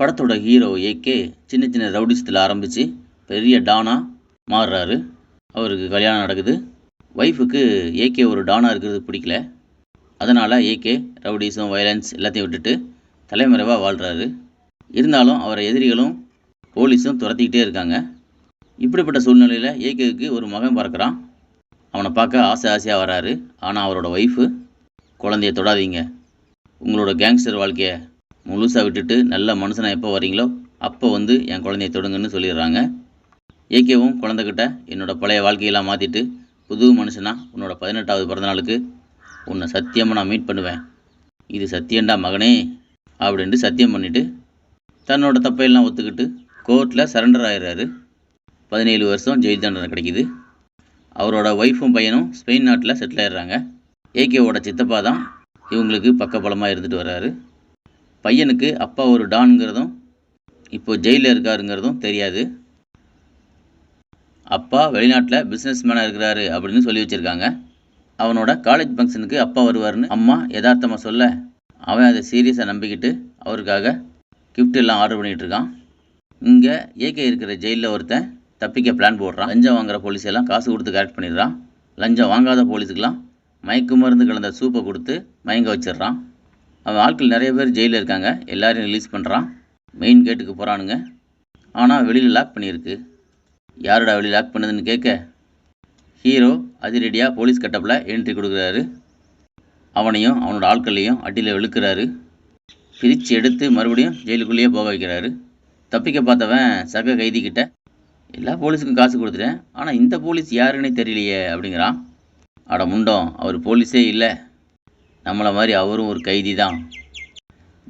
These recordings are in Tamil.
படத்தோட ஹீரோ ஏகே சின்ன சின்ன ரவுடிசத்தில் ஆரம்பித்து பெரிய டானா மாறுறாரு. அவருக்கு கல்யாணம் நடக்குது. ஒய்ஃபுக்கு ஏகே ஒரு டானாக இருக்கிறது பிடிக்கல. அதனால் ஏகே ரவுடிசம் வயலன்ஸ் எல்லாத்தையும் விட்டுட்டு தலைமறைவாக வாழ்கிறாரு இருந்தாலும் அவரை எதிரிகளும் போலீஸும் துரத்திக்கிட்டே இருக்காங்க. இப்படிப்பட்ட சூழ்நிலையில் ஏகேக்கு ஒரு மகன் பிறக்கிறான். அவனை பார்க்க ஆசை ஆசையாக வராரு. ஆனால் அவரோட ஒய்ஃபு குழந்தைய தொடாதீங்க. உங்களோட கேங்ஸ்டர் வாழ்க்கையை முழுசாக விட்டுட்டு நல்ல மனுஷனை எப்போ வரீங்களோ அப்போ வந்து என் குழந்தைய தொடுங்கன்னு சொல்லிடுறாங்க. ஏகேவும் குழந்தைகிட்ட என்னோட பழைய வாழ்க்கையெல்லாம் மாற்றிட்டு புது மனுஷனா உன்னோட பதினெட்டாவது பிறந்தநாளுக்கு உன்னை சத்தியமாக நான் மீட் பண்ணுவேன். இது சத்தியண்டா மகனே அப்படின்ட்டு சத்தியம் பண்ணிவிட்டு தன்னோட தப்பையெல்லாம் ஒத்துக்கிட்டு கோர்ட்டில் சரண்டர் ஆயிடுறாரு. பதினேழு வருஷம் ஜெயில் தண்டனை கிடைக்குது. அவரோட ஒய்ஃபும் பையனும் ஸ்பெயின் நாட்டில் செட்டில் ஆயிடுறாங்க. ஏகேவோட சித்தப்பா தான் இவங்களுக்கு பக்கபலமாக இருந்துட்டு வர்றாரு. பையனுக்கு அப்பா ஒரு டான்ங்கிறதும் இப்போ ஜெயிலில் இருக்காருங்கிறதும் தெரியாது. அப்பா வெளிநாட்டில் பிஸ்னஸ் மேனாக இருக்கிறாரு அப்படின்னு சொல்லி வச்சுருக்காங்க. அவனோட காலேஜ் ஃபங்க்ஷனுக்கு அப்பா வருவார்னு அம்மா யதார்த்தமாக சொல்ல அவன் அதை சீரியஸாக நம்பிக்கிட்டு அவருக்காக கிஃப்ட் எல்லாம் ஆர்டர் பண்ணிகிட்டு இருக்கான். இங்கே ஏகே இருக்கிற ஜெயிலில் ஒருத்தன் தப்பிக்க பிளான் போடுறான். லஞ்சம் வாங்குற போலீஸ் எல்லாம் காசு கொடுத்து கரெக்ட் பண்ணிடுறான். லஞ்சம் வாங்காத போலீஸுக்கெல்லாம் மயக்கு மருந்து கலந்த சூப்பை கொடுத்து மயங்க வச்சிடுறான். அவன் ஆட்கள் நிறைய பேர் ஜெயிலில் இருக்காங்க. எல்லாரையும் ரிலீஸ் பண்ணுறான் மெயின் கேட்டுக்கு போகிறானுங்க ஆனால் வெளியில் லாக் பண்ணியிருக்கு. யாரோட வெளியில் லாக் பண்ணுதுன்னு கேட்க ஹீரோ அதிரடியாக போலீஸ் கட்டப்பில் என்ட்ரி கொடுக்குறாரு. அவனையும் அவனோட ஆட்களையும் அடியில் இழுக்கிறாரு. பிரித்து எடுத்து மறுபடியும் ஜெயிலுக்குள்ளேயே போக வைக்கிறாரு. தப்பிக்க பார்த்தவன் சக கைதிக்கிட்ட எல்லா போலீஸுக்கும் காசு கொடுத்துட்டேன். ஆனால் இந்த போலீஸ் யாருன்னே தெரியலையே அப்படிங்கிறான். அட முண்டம் அவர் போலீஸே இல்லை. நம்மளை மாதிரி அவரும் ஒரு கைதி தான்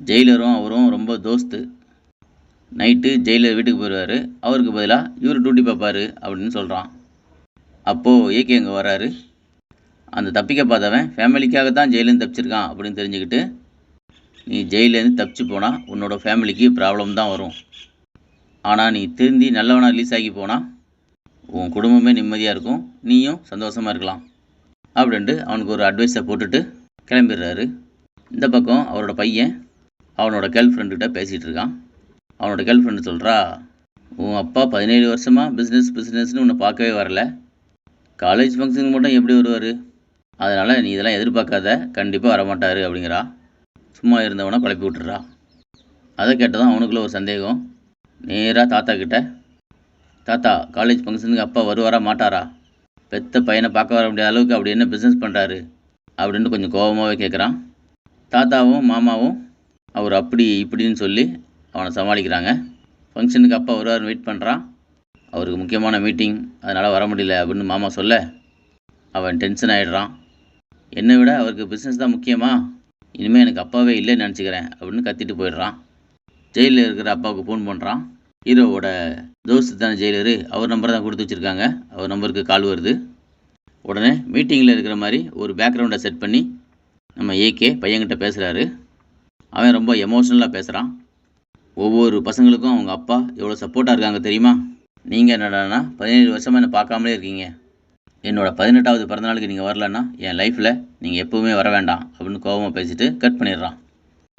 ஜெயிலரும் அவரும் ரொம்ப தோஸ்து. நைட்டு ஜெயிலர் வீட்டுக்கு போயிடுவார் அவருக்கு பதிலாக இவர் டியூட்டி பார்ப்பார் அப்படின்னு சொல்கிறான் அப்போது ஏகே அங்கே வராரு அந்த தப்பிக்க பார்த்தவன் ஃபேமிலிக்காக தான் ஜெயிலேருந்து தப்பிச்சிருக்கான் அப்படின்னு தெரிஞ்சுக்கிட்டு நீ ஜெயிலேருந்து தப்பிச்சு போனால் உன்னோட ஃபேமிலிக்கு ப்ராப்ளம் தான் வரும். ஆனால் நீ திருந்தி நல்லவனாக ரிலீஸ் ஆகி போனால் உன் குடும்பமே நிம்மதியாக இருக்கும். நீயும் சந்தோஷமாக இருக்கலாம். அப்படின்ட்டு அவனுக்கு ஒரு அட்வைஸை போட்டுட்டு கிளம்பிடுறாரு. இந்த பக்கம் அவரோட பையன் அவனோட கேர்ள் ஃப்ரெண்டுக்கிட்ட பேசிகிட்டு இருக்கான். அவனோட கேர்ள் ஃப்ரெண்டு சொல்கிறா உன் அப்பா பதினேழு வருஷமாக பிஸ்னஸ் பிஸ்னஸ்னு உன்னை பார்க்கவே வரல. காலேஜ் ஃபங்க்ஷனுக்கு மட்டும் எப்படி வருவார்? அதனால் நீ இதெல்லாம் எதிர்பார்க்காத கண்டிப்பாக வரமாட்டார் அப்படிங்கிறா. சும்மா இருந்தவனை குழப்பி விட்டுறா. அதை கேட்டதும் அவனுக்குள்ள ஒரு சந்தேகம். நேராக தாத்தா கிட்ட தாத்தா காலேஜ் ஃபங்க்ஷனுக்கு அப்பா வருவாரா மாட்டாரா? பெத்த பையனை பார்க்க வர முடியாத அளவுக்கு அப்படி என்ன பிஸ்னஸ் பண்ணுறாரு அப்படின்னு கொஞ்சம் கோபமாகவே கேட்குறான் தாத்தாவும் மாமாவும் அவர் அப்படி இப்படின்னு சொல்லி அவனை சமாளிக்கிறாங்க. ஃபங்க்ஷனுக்கு அப்பா வருவார் வெயிட் பண்ணுறான் அவருக்கு முக்கியமான மீட்டிங் அதனால் வர முடியல அப்படின்னு மாமா சொல்ல அவன் டென்ஷன் ஆகிடுறான் என்னை விட அவருக்கு பிஸ்னஸ் தான் முக்கியமா? இனிமேல் எனக்கு அப்பாவே இல்லைன்னு நினச்சிக்கிறேன் அப்படின்னு கத்திட்டு போயிடுறான். ஜெயிலில் இருக்கிற அப்பாவுக்கு ஃபோன் பண்ணுறான் ஹீரோவோட தோஸ்து தானே ஜெயிலரு அவர் நம்பர் தான் கொடுத்து வச்சுருக்காங்க. அவர் நம்பருக்கு கால் வருது. உடனே மீட்டிங்கில் இருக்கிற மாதிரி ஒரு பேக்ரவுண்டை செட் பண்ணி நம்ம ஏகே பையன்கிட்ட பேசுகிறாரு அவன் ரொம்ப எமோஷ்னலாக பேசுகிறான் ஒவ்வொரு பசங்களுக்கும் அவங்க அப்பா எவ்வளோ சப்போர்ட்டாக இருக்காங்க தெரியுமா? நீங்கள் என்னடான்னா பதினேழு வருஷமாக என்னை பார்க்காமலே இருக்கீங்க. என்னோடய பதினெட்டாவது பிறந்தநாளுக்கு நீங்கள் வரலன்னா என் லைஃப்பில் நீங்கள் எப்போவுமே வர வேண்டாம் அப்படின்னு கோபமாக பேசிட்டு கட் பண்ணிடுறான்.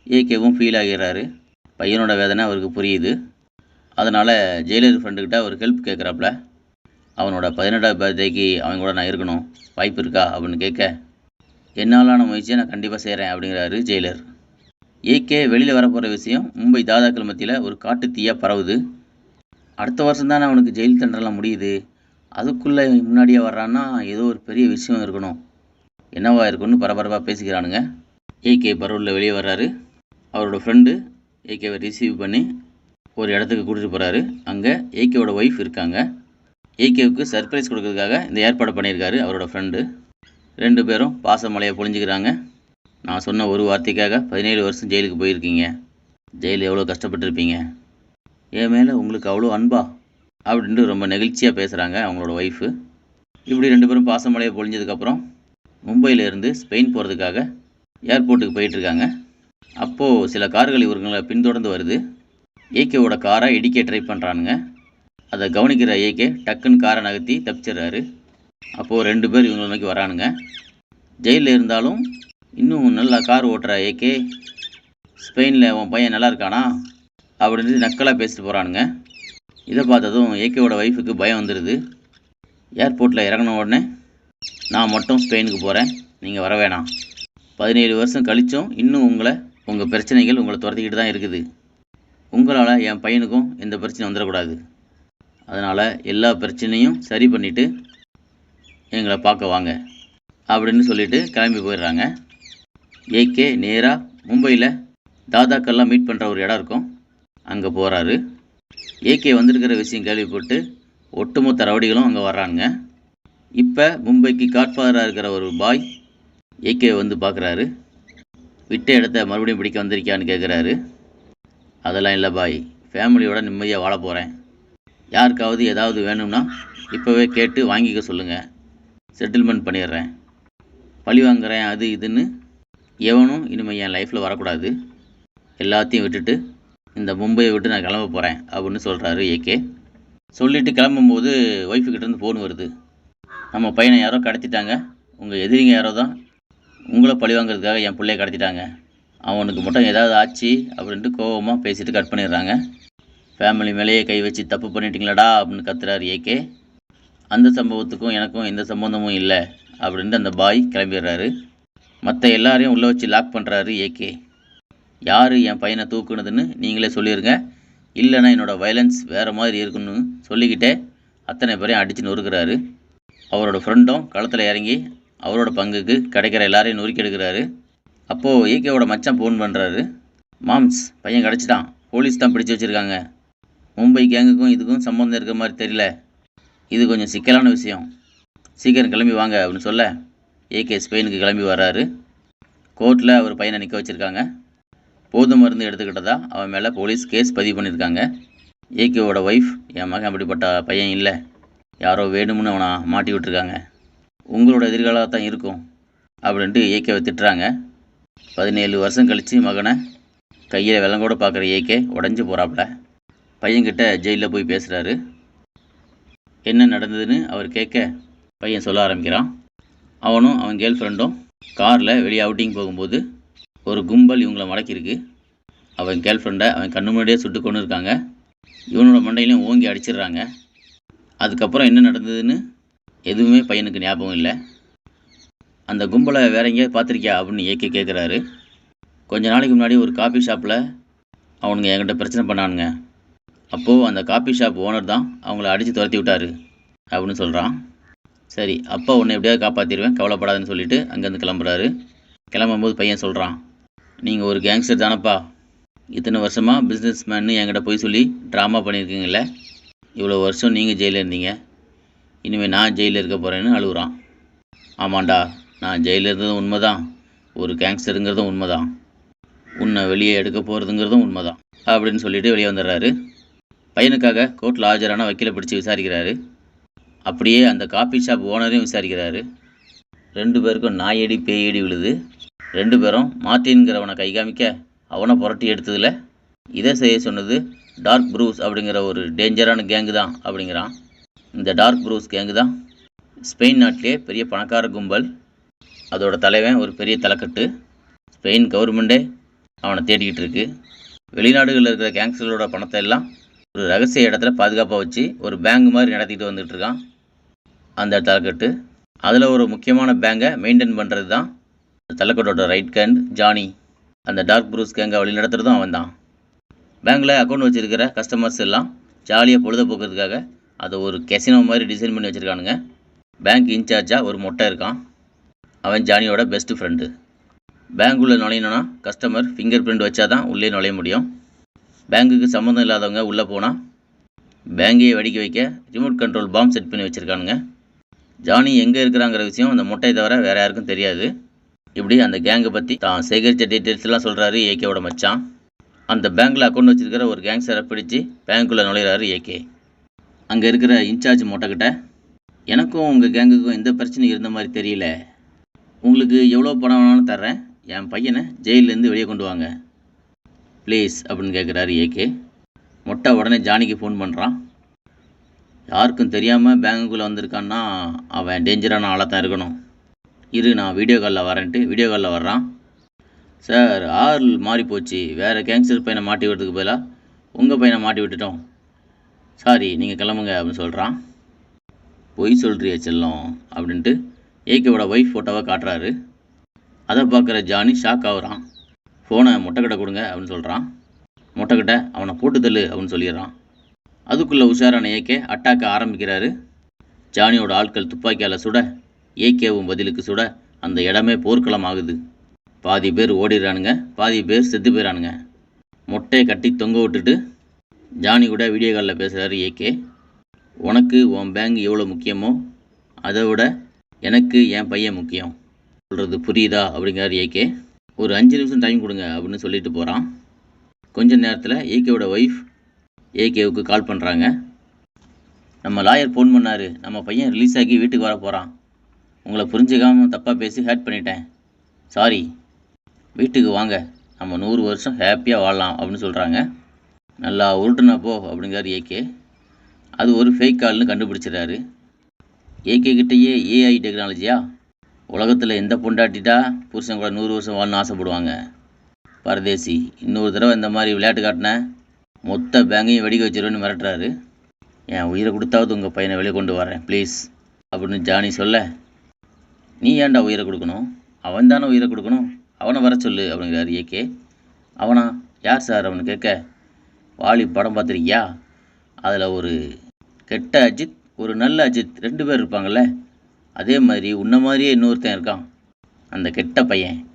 ஏகேவும் ஃபீல் ஆகிறாரு பையனோட வேதனை அவருக்கு புரியுது. அதனால் ஜெயிலர் ஃப்ரெண்டுக்கிட்ட ஒரு ஹெல்ப் கேட்குறாப்புல அவனோட பதினெட்டாவது பர்த்டேக்கு அவன் கூட நான் இருக்கணும். வாய்ப்பு இருக்கா அப்படின்னு கேட்க என்னாலான முயற்சியை நான் கண்டிப்பாக செய்கிறேன் அப்படிங்கிறாரு ஜெயிலர். ஏகே வெளியில் வரப்போகிற விஷயம் மும்பை தாதாக்கள் மத்தியில் ஒரு காட்டு தீயாக பரவுது. அடுத்த வருஷம் தானே அவனுக்கு ஜெயில் தண்டரெலாம் முடியுது. அதுக்குள்ளே முன்னாடியே வர்றான்னா ஏதோ ஒரு பெரிய விஷயம் இருக்கணும். என்னவா இருக்குன்னு பரபரப்பாக பேசிக்கிறானுங்க. ஏகே பரூரில் வெளியே வர்றாரு. அவரோட ஃப்ரெண்டு ஏகேவை ரிசீவ் பண்ணி ஒரு இடத்துக்கு கூட்டிகிட்டு போகிறாரு அங்கே ஏகேவோட ஒய்ஃப் இருக்காங்க. ஏகேவுக்கு சர்ப்ரைஸ் கொடுக்கறதுக்காக இந்த ஏற்பாடு பண்ணியிருக்காரு அவரோட ஃப்ரெண்டு ரெண்டு பேரும் பாசமலையை பொழிஞ்சுக்கிறாங்க. நான் சொன்ன ஒரு வார்த்தைக்காக பதினேழு வருஷம் ஜெயிலுக்கு போயிருக்கீங்க. ஜெயிலில் எவ்வளோ கஷ்டப்பட்டிருப்பீங்க? என் மேலே உங்களுக்கு அவ்வளோ அன்பா? அப்படின்ட்டு ரொம்ப நெகிழ்ச்சியாக பேசுகிறாங்க அவங்களோட ஒய்ஃபு இப்படி ரெண்டு பேரும் பாசமலையை பொழிஞ்சதுக்கப்புறம் மும்பையிலேருந்து ஸ்பெயின் போகிறதுக்காக ஏர்போர்ட்டுக்கு போயிட்டுருக்காங்க அப்போது சில கார்கள் இவர்களை பின்தொடர்ந்து வருது. ஏகேவோட காரை இடிக்க ட்ரை பண்ணுறானுங்க அதை கவனிக்கிற ஏகே டக்குன்னு காரை நகர்த்தி தப்பிச்சிடுறாரு. அப்போது ரெண்டு பேர் இவங்களை நோக்கி வரானுங்க. ஜெயிலில் இருந்தாலும் இன்னும் நல்லா கார் ஓட்டுற ஏகே ஸ்பெயினில் உன் பையன் நல்லா இருக்கானா? அப்படின்னு நக்கலாக பேசிட்டு போகிறானுங்க இதை பார்த்ததும் ஏகேவோட ஒய்ஃபுக்கு பயம் வந்துடுது ஏர்போர்ட்டில் இறங்கின உடனே நான் மட்டும் ஸ்பெயினுக்கு போகிறேன் நீங்கள் வர வேணாம். பதினேழு வருஷம் கழிச்சும் இன்னும் உங்களை உங்கள் பிரச்சனைகள் உங்களை துரத்திக்கிட்டு தான் இருக்குது. உங்களால் என் பையனுக்கும் எந்த பிரச்சனையும் வந்துடக்கூடாது. அதனால் எல்லா பிரச்சனையும் சரி பண்ணிவிட்டு எங்களை பார்க்க வாங்க அப்படின்னு சொல்லிவிட்டு கிளம்பி போயிடுறாங்க. ஏகே நேராக மும்பையில் தாதாக்கெல்லாம் மீட் பண்ணுற ஒரு இடம் இருக்கும். அங்கே போகிறாரு ஏகே வந்திருக்கிற விஷயம் கேள்விப்பட்டு ஒட்டுமொத்த ரவடிகளும் அங்கே வர்றாங்க இப்போ மும்பைக்கு காட்ஃபாதராக இருக்கிற ஒரு பாய் ஏகே வந்து பார்க்குறாரு விட்ட இடத்த மறுபடியும் பிடிக்க வந்திருக்கியான்னு கேட்குறாரு அதெல்லாம் இல்லை பாய். ஃபேமிலியோட நிம்மதியாக வாழ போகிறேன் யாருக்காவது ஏதாவது வேணும்னா இப்போவே கேட்டு வாங்கிக்க சொல்லுங்கள் செட்டில்மெண்ட் பண்ணிடுறேன். பழி வாங்குறேன் அது இதுன்னு எவனும் இனிமேல் என் லைஃப்பில் வரக்கூடாது. எல்லாத்தையும் விட்டுட்டு இந்த மும்பையை விட்டு நான் கிளம்ப போகிறேன் அப்படின்னு சொல்கிறாரு ஏகே சொல்லிவிட்டு கிளம்பும்போது ஒய்ஃபுக்கிட்டேருந்து ஃபோன் வருது. நம்ம பையனை யாரோ கடத்திட்டாங்க. உங்கள் எதிரிங்க யாரோ தான். உங்களை பழி வாங்குறதுக்காக என் பிள்ளைய கடத்திட்டாங்க. அவனுக்கு மட்டும் ஏதாவது ஆச்சு அப்படின்ட்டு கோவமாக பேசிட்டு கட் பண்ணிடுறாங்க. ஃபேமிலி மேலேயே கை வச்சு தப்பு பண்ணிட்டீங்களாடா அப்படின்னு கத்துறாரு ஏகே அந்த சம்பவத்துக்கும் எனக்கும் எந்த சம்பந்தமும் இல்லை அப்படின்ட்டு அந்த பாய் கிளம்பிடுறாரு. மற்ற எல்லாரையும் உள்ளே வச்சு லாக் பண்ணுறாரு ஏகே யார் என் பையனை தூக்குனதுன்னு நீங்களே சொல்லிடுங்க இல்லைன்னா என்னோடய வயலன்ஸ் வேறு மாதிரி இருக்குன்னு சொல்லிக்கிட்டே அத்தனை பேரையும் அடித்து நொறுக்கிறாரு. அவரோட ஃப்ரெண்டும் களத்தில் இறங்கி அவரோட பங்குக்கு கிடைக்கிற எல்லாரையும் நொறுக்கி எடுக்கிறாரு. அப்போது ஏகேவோட மச்சான் ஃபோன் பண்ணுறாரு மாம்ஸ் பையன் கிடச்சிட்டான். போலீஸ் தான் பிடிச்சி வச்சுருக்காங்க. மும்பை கேங்குக்கும் இதுக்கும் சம்மந்தம் இருக்கிற மாதிரி தெரியல. இது கொஞ்சம் சிக்கலான விஷயம். சீக்கிரம் கிளம்பி வாங்க அப்படின்னு சொல்ல ஏகே ஸ்பெயினுக்கு கிளம்பி வர்றாரு. கோர்ட்டில் அவர் பையனை நிற்க வச்சுருக்காங்க. போது மருந்து எடுத்துக்கிட்டதா அவன் மேலே போலீஸ் கேஸ் பதிவு பண்ணியிருக்காங்க. ஏகேவோட ஒய்ஃப் என் மகன் அப்படிப்பட்ட பையன் இல்லை. யாரோ வேணும்னு அவனை மாட்டி விட்டுருக்காங்க. உங்களோட எதிர்காலாக தான் இருக்கும் அப்படின்ட்டு ஏகேவை திட்டுறாங்க. பதினேழு வருஷம் கழித்து மகனை கையில் வெள்ளங்கூட பார்க்குற ஏகே உடஞ்சி போகிறாப்புல பையன்கிட்ட ஜெயிலில் போய் பேசுகிறாரு என்ன நடந்ததுன்னு அவர் கேட்க பையன் சொல்ல ஆரம்பிக்கிறான். அவனும் அவன் கேர்ள் ஃப்ரெண்டும் காரில் வெளியே அவுட்டிங் போகும்போது ஒரு கும்பல் இவங்கள மடக்கியிருக்கு. அவன் கேர்ள் ஃப்ரெண்டை அவன் கண்ணு முன்னாடியே சுட்டு கொண்டு இருக்காங்க. இவனோட மண்டையிலையும் ஓங்கி அடிச்சிடுறாங்க. அதுக்கப்புறம் என்ன நடந்ததுன்னு எதுவுமே பையனுக்கு ஞாபகம் இல்லை. அந்த கும்பலை வேற எங்கேயாவது பார்த்துருக்கியா அப்படின்னு ஏகே கேட்குறாரு கொஞ்ச நாளைக்கு முன்னாடி ஒரு காஃபி ஷாப்பில் அவனுங்க என்கிட்ட பிரச்சனை பண்ணானுங்க. அப்போது அந்த காஃபி ஷாப் ஓனர் தான் அவங்கள அடித்து துரத்தி விட்டாரு அப்படின்னு சொல்கிறான் சரி அப்பா உன்னை எப்படியாவது காப்பாற்றிடுவேன் கவலைப்படாதுன்னு சொல்லிட்டு அங்கேருந்து கிளம்புறாரு. கிளம்பும்போது பையன் சொல்கிறான் நீங்கள் ஒரு கேங்ஸ்டர் தானப்பா. இத்தனை வருஷமாக பிஸ்னஸ் மேன்னு என்கிட்ட போய் சொல்லி ட்ராமா பண்ணியிருக்கீங்கள இவ்வளோ வருஷம் நீங்கள் ஜெயிலில் இருந்தீங்க. இனிமேல் நான் ஜெயிலில் இருக்க போகிறேன்னு அழுகுறான். ஆமாண்டா நான் ஜெயிலில் இருந்ததும் உண்மை தான் ஒரு கேங்ஸ்டருங்கிறதும் உண்மை தான் உன்னை வெளியே எடுக்க போகிறதுங்கிறதும் உண்மை தான் அப்படின்னு சொல்லிட்டு வெளியே வந்துடுறாரு. பையனுக்காக கோர்ட்டில் ஆஜரான வக்கீலை பிடிச்சி விசாரிக்கிறாரு. அப்படியே அந்த காஃபி ஷாப் ஓனரையும் விசாரிக்கிறாரு. ரெண்டு பேருக்கும் நாயடி பேயடி விழுது. ரெண்டு பேரும் மார்ட்டின்கிறவனை கை காமிக்க அவனை புரட்டி எடுத்ததில் இதை செய்ய சொன்னது டார்க் ப்ரூஸ் அப்படிங்கிற ஒரு டேஞ்சரான கேங்கு தான் அப்படிங்கிறான். இந்த டார்க் ப்ரூஸ் கேங்கு தான் ஸ்பெயின் நாட்டிலே பெரிய பணக்கார கும்பல். அதோட தலைவன் ஒரு பெரிய தலைக்கட்டு. ஸ்பெயின் கவர்மெண்ட்டே அவனை தேடிக்கிட்டு இருக்கு. வெளிநாடுகளில் இருக்கிற கேங்ஸ்டரோட பணத்தை எல்லாம் ஒரு ரகசிய இடத்துல பாதுகாப்பாக வச்சு ஒரு பேங்க் மாதிரி நடத்திட்டு வந்துட்டு இருக்கான். அந்த தலைக்கட்டு. அதில் ஒரு முக்கியமான பேங்கை மெயின்டைன் பண்ணுறது தான் அந்த தலைக்கட்டோட ரைட் கேண்ட் ஜானி. அந்த டார்க் ப்ரூஸ் கேங்கை வழி நடத்துகிறதும் அவன் தான். பேங்க்கில் அக்கௌண்ட் வச்சுருக்கிற கஸ்டமர்ஸ் எல்லாம் ஜாலியாக பொழுதுபோக்குறதுக்காக அதை ஒரு கெசினோ மாதிரி டிசைன் பண்ணி வச்சுருக்கானுங்க. பேங்க் இன்சார்ஜாக ஒரு மொட்டை இருக்கான். அவன் ஜானியோட பெஸ்ட் ஃப்ரெண்டு பேங்க்குள்ளே நுழையணுன்னா கஸ்டமர் ஃபிங்கர் பிரிண்ட் வச்சா தான் உள்ளே நுழைய முடியும். பேங்க்குக்கு சம்மந்தம் இல்லாதவங்க உள்ளே போனால் பேங்கையை வெடிக்க வைக்க ரிமோட் கண்ட்ரோல் பாம் செட் பண்ணி வச்சுருக்கானுங்க. ஜானி எங்கே இருக்கிறாங்கிற விஷயம் அந்த முட்டையை தவிர வேறு யாருக்கும் தெரியாது. இப்படி அந்த கேங்கை பற்றி தான் சேகரித்த டீட்டெயில்ஸ்லாம் சொல்கிறாரு ஏகேவோட மச்சான். அந்த பேங்க்கில் அக்கௌண்ட் வச்சுருக்கிற ஒரு கேங்ஸ்டரை பிடிச்சி பேங்க்குள்ளே நுழையிறாரு ஏகே அங்கே இருக்கிற இன்சார்ஜ் மொட்டைக்கிட்ட எனக்கும் உங்கள் கேங்குக்கும் எந்த பிரச்சனையும் இருந்த மாதிரி தெரியல. உங்களுக்கு எவ்வளோ பணம் வேணாலும் தர்றேன். என் பையனை ஜெயிலேருந்து வெளியே கொண்டு வாங்க. ப்ளீஸ் அப்படின்னு கேட்குறாரு ஏகே மொட்டை உடனே ஜானிக்கு ஃபோன் பண்ணுறான் யாருக்கும் தெரியாமல் பேங்குக்குள்ளே வந்திருக்கான்னா அவன் டேஞ்சரான ஆளாக தான் இருக்கணும். இரு நான் வீடியோ காலில் வரேன்ட்டு வீடியோ காலில் வர்றான். சார் ஆள் மாறி போச்சு. வேறு கேங்ஸ்டர் பையனை மாட்டி விடுறதுக்கு பதிலாக உங்கள் பையனை மாட்டி விட்டுட்டோம். சாரி நீங்கள் கிளம்புங்க அப்படின்னு சொல்கிறான் பொய் சொல்கிறிய செல்லம் அப்படின்ட்டு ஏகேவோட ஒய்ஃப் ஃபோட்டோவை காட்டுறாரு. அதை பார்க்குற ஜானி ஷாக் ஆகுறான். ஃபோனை முட்டைக்கட்டை கொடுங்க அப்படின்னு சொல்கிறான் முட்டைக்கட்டை அவனை போட்டு தள்ளு அப்படின்னு சொல்லிடுறான். அதுக்குள்ளே உஷாரான ஏகே அட்டாக்க ஆரம்பிக்கிறாரு. ஜானியோட ஆட்கள் துப்பாக்கியால் சுட ஏகேவும் பதிலுக்கு சுட அந்த இடமே போர்க்களம் ஆகுது. பாதி பேர் ஓடிடுறானுங்க பாதி பேர் செத்து போயிறானுங்க. மொட்டையை கட்டி தொங்க விட்டுட்டு ஜானி கூட வீடியோ காலில் பேசுகிறாரு ஏகே உனக்கு உன் பேங்க் எவ்வளோ முக்கியமோ அதை விட எனக்கு என் பையன் முக்கியம். சொல்கிறது புரியுதா? அப்படிங்கிறார் ஏகே ஒரு அஞ்சு நிமிஷம் டைம் கொடுங்க அப்படின்னு சொல்லிட்டு போகிறான் கொஞ்ச நேரத்தில் ஏகேவோட ஒய்ஃப் ஏகேவுக்கு கால் பண்ணுறாங்க நம்ம லாயர் ஃபோன் பண்ணார். நம்ம பையன் ரிலீஸ் ஆகி வீட்டுக்கு வர போகிறான் உங்களை புரிஞ்சுக்காம தப்பாக பேசி ஹேட் பண்ணிட்டேன். சாரி வீட்டுக்கு வாங்க. நம்ம நூறு வருஷம் ஹாப்பியாக வாழலாம் அப்படின்னு சொல்கிறாங்க நல்லா உருட்டுனா போ அப்படிங்கிறார் ஏகே அது ஒரு ஃபேக் கால்னு கண்டுபிடிச்சிடுறாரு. ஏகே கிட்டேயே ஏஐ டெக்னாலஜியா உலகத்தில் எந்த பொண்டாட்டிட்டா புருஷன் கூட நூறு வருஷம் வாழணும்னு ஆசைப்படுவாங்க? பரதேசி இன்னொரு தடவை இந்த மாதிரி விளையாட்டு காட்டினேன் மொத்த பேங்கையும் வெடிக்க வச்சிருவேன்னு மிரட்டுறாரு. என் உயிரை கொடுத்தாவது உங்கள் பையனை வெளியே கொண்டு வரேன் ப்ளீஸ் அப்படின்னு ஜானி சொல்ல நீ ஏன்டா உயிரை கொடுக்கணும்? அவன் தானே உயிரை கொடுக்கணும்? அவனை வர சொல்லு அப்படிங்கிறாரு ஏகே அவனா யார் சார்? அவனு கேட்க வாலி படம் பார்த்துருக்கியா? அதில் ஒரு கெட்ட அஜித் ஒரு நல்ல அஜித் ரெண்டு பேர் இருப்பாங்கள்ல அதே மாதிரி உன்ன மாதிரியே இன்னொருத்தன் இருக்கான். அந்த கெட்ட பையன்.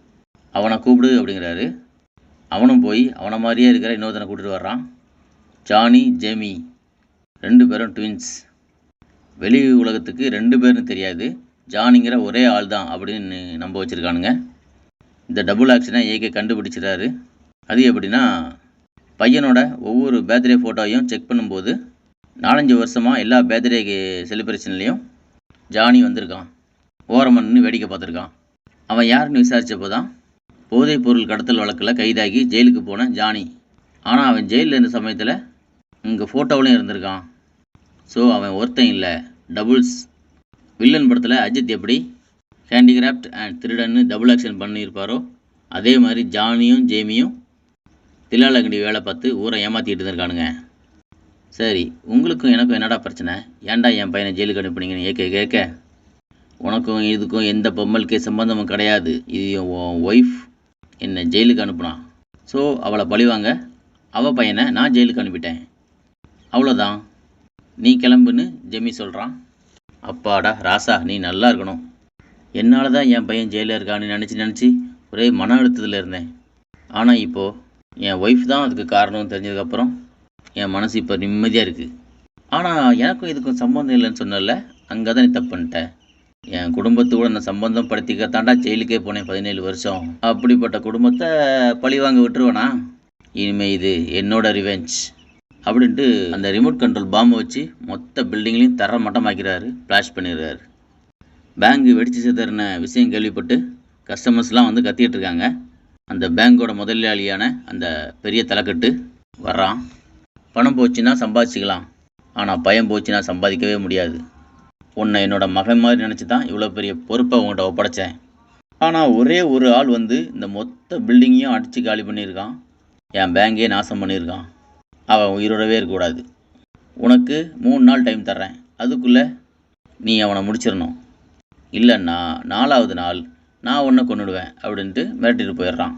அவனை கூப்பிடு அப்படிங்கிறாரு. அவனும் போய் அவனை மாதிரியே இருக்கிற இன்னொருத்தனை கூப்பிட்டு வர்றான். Johnny Jamie. ரெண்டு பேரும் ட்வின்ஸ் வெளி உலகத்துக்கு ரெண்டு பேரும் தெரியாது. ஜானிங்கிற ஒரே ஆள் தான் அப்படின்னு நம்ப வச்சுருக்கானுங்க. இந்த டபுள் ஆக்ஷனை ஏகே கண்டுபிடிச்சிட்டாரு அது எப்படின்னா பையனோட ஒவ்வொரு பேர்த்டே ஃபோட்டோவையும் செக் பண்ணும்போது நாலஞ்சு வருஷமாக எல்லா பேர்த்டே செலிப்ரேஷன்லேயும் ஜானி வந்திருக்கான். ஓரமன்னு வேடிக்கை பார்த்துருக்கான். அவன் யாருன்னு விசாரித்தப்போ தான் போதைப் பொருள் கடத்தல் வழக்கில் கைதாகி ஜெயிலுக்கு போன ஜானி. ஆனால் அவன் ஜெயிலில் இருந்த சமயத்தில் இங்கே ஃபோட்டோவிலையும் இருந்திருக்கான். ஸோ அவன் ஒருத்தன் இல்லை. டபுள்ஸ் வில்லன் படத்தில் அஜித் எப்படி ஹேண்டிகிராஃப்ட் அண்ட் திருடன்னு டபுள் ஆக்ஷன் பண்ணியிருப்பாரோ அதே மாதிரி ஜானியும் ஜேமியும் தில்லாலங்கடி வேலை பார்த்து ஊரை ஏமாற்றிக்கிட்டு இருந்திருக்கானுங்க சரி உங்களுக்கும் எனக்கும் என்னடா பிரச்சனை? ஏன்டா என் பையனை ஜெயிலுக்கு அனுப்புனீங்கன்னு ஏக்க கேட்க உனக்கும் இதுக்கும் எந்த பொம்மலுக்கே சம்பந்தமும் கிடையாது. இது உன் ஒய்ஃப் என்னை ஜெயிலுக்கு அனுப்புனான் ஸோ அவளை பழிவாங்க அவள் பையனை நான் ஜெயிலுக்கு அனுப்பிட்டேன். அவ்வளோதான் நீ கிளம்புன்னு ஜெமி சொல்கிறான் அப்பாடா ராசா நீ நல்லா இருக்கணும். என்னால் தான் என் பையன் ஜெயிலில் இருக்கான்னு நினச்சி நினச்சி ஒரே மன அழுத்தத்தில் இருந்தேன். ஆனால் இப்போது என் ஒய்ஃப் தான் அதுக்கு காரணம்னு தெரிஞ்சதுக்கப்புறம் என் மனசு இப்போ நிம்மதியாக இருக்குது ஆனால் எனக்கும் இதுக்கும் சம்மந்தம் இல்லைன்னு சொன்னல அங்கே தான் நீ தப்பு என் குடும்பத்தோட நான் சம்பந்தம் படுத்திக்கத்தாண்டா ஜெயிலுக்கே போனேன் பதினேழு வருஷம். அப்படிப்பட்ட குடும்பத்தை பழி வாங்க விட்டுருவேனா? இனிமே இது என்னோட ரிவெஞ்ச் அப்படின்ட்டு அந்த ரிமோட் கண்ட்ரோல் பாம்பை வச்சு மொத்த பில்டிங்லையும் தர மட்டமாக்கிறாரு ஃப்ளாஷ் பண்ணிடுறாரு. பேங்க் வெடிச்சு சிதறின விஷயம் கேள்விப்பட்டு கஸ்டமர்ஸ்லாம் வந்து கத்திட்டு இருக்காங்க. அந்த பேங்கோட முதலாளியான அந்த பெரிய தலைக்கட்டு வர்றான். பணம் போச்சுன்னா சம்பாதிச்சிக்கலாம். ஆனால் பயம் போச்சுன்னா சம்பாதிக்கவே முடியாது. உன்னை என்னோட மகன் மாதிரி நினச்சி தான் இவ்வளோ பெரிய பொறுப்பை உங்கள்கிட்ட ஒப்படைச்சேன். ஆனால் ஒரே ஒரு ஆள் வந்து இந்த மொத்த பில்டிங்கையும் அடித்து காலி பண்ணியிருக்கான். என் பேங்கே நாசம் பண்ணியிருக்கான். அவன் உயிரோடவே இருக்கக்கூடாது. உனக்கு மூணு நாள் டைம் தர்றேன். அதுக்குள்ளே நீ அவனை முடிச்சிடணும். இல்லைன்னா நாலாவது நாள் நான் ஒன்றை கொண்டுடுவேன் அப்படின்ட்டு மிரட்டிட்டு போயிடுறான்.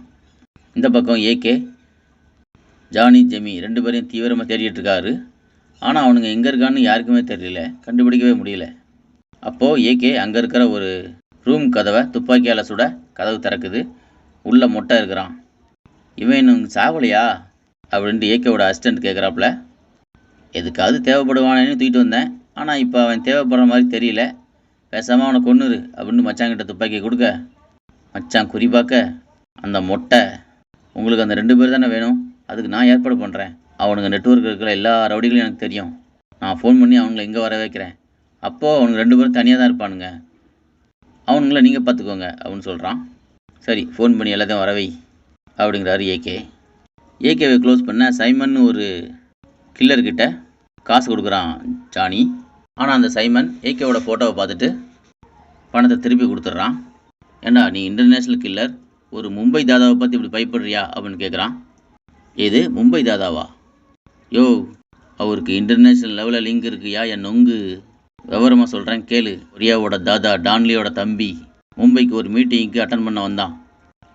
இந்த பக்கம் ஏகே ஜானி ஜெமி ரெண்டு பேரையும் தீவிரமாக தேடிட்டு இருக்காரு ஆனால் அவனுங்க எங்கே இருக்கான்னு யாருக்குமே தெரியல. கண்டுபிடிக்கவே முடியல. அப்போது ஏகே அங்கே இருக்கிற ஒரு ரூம் கதவை துப்பாக்கியால் சுட கதவு திறக்குது. உள்ளே மொட்டை இருக்கிறான். இவன் இன்னும் சாவலையா அப்படின்ட்டு ஏகேவோட அசிஸ்டண்ட் கேட்குறாப்புல எதுக்காவது தேவைப்படுவானேன்னு தூக்கிட்டு வந்தேன். ஆனால் இப்போ அவன் தேவைப்படுற மாதிரி தெரியல. பேசாமல் அவனை கொன்னுரு அப்படின்னு மச்சாங்கிட்ட துப்பாக்கி கொடுக்க. மச்சான் குறிப்பாக்க அந்த மொட்டை. உங்களுக்கு அந்த ரெண்டு பேர் தானே வேணும்? அதுக்கு நான் ஏற்பாடு பண்ணுறேன் அவனுங்க நெட்வொர்க் இருக்கிற எல்லா ரவுடிகளும் எனக்கு தெரியும். நான் ஃபோன் பண்ணி அவங்கள இங்கே வர வைக்கிறேன். அப்போது அவனுங்க ரெண்டு பேரும் தனியாக தான் இருப்பானுங்க. அவனுங்கள நீங்கள் பார்த்துக்கோங்க அப்படின்னு சொல்கிறான் சரி ஃபோன் பண்ணி எல்லாத்தையும் வரவை அப்படிங்கிறாரு ஏகே ஏகேவை க்ளோஸ் பண்ண சைமன் ஒரு கில்லர்கிட்ட காசு கொடுக்குறான் ஜானி. ஆனால் அந்த சைமன் ஏகேவோட ஃபோட்டோவை பார்த்துட்டு பணத்தை திருப்பி கொடுத்துட்றான். ஏண்டா நீ இன்டர்நேஷ்னல் கில்லர் ஒரு மும்பை தாதாவை பார்த்து இப்படி பயப்படுறியா அப்படின்னு கேட்குறான் இது மும்பை தாதாவா? யோ அவருக்கு இன்டர்நேஷ்னல் லெவலில் லிங்க் இருக்குயா என் நொங்கு? விவரமாக சொல்கிறேன் கேளு. கொரியாவோட தாதா டான்லியோட தம்பி மும்பைக்கு ஒரு மீட்டிங்க்கு அட்டன் பண்ண வந்தான்.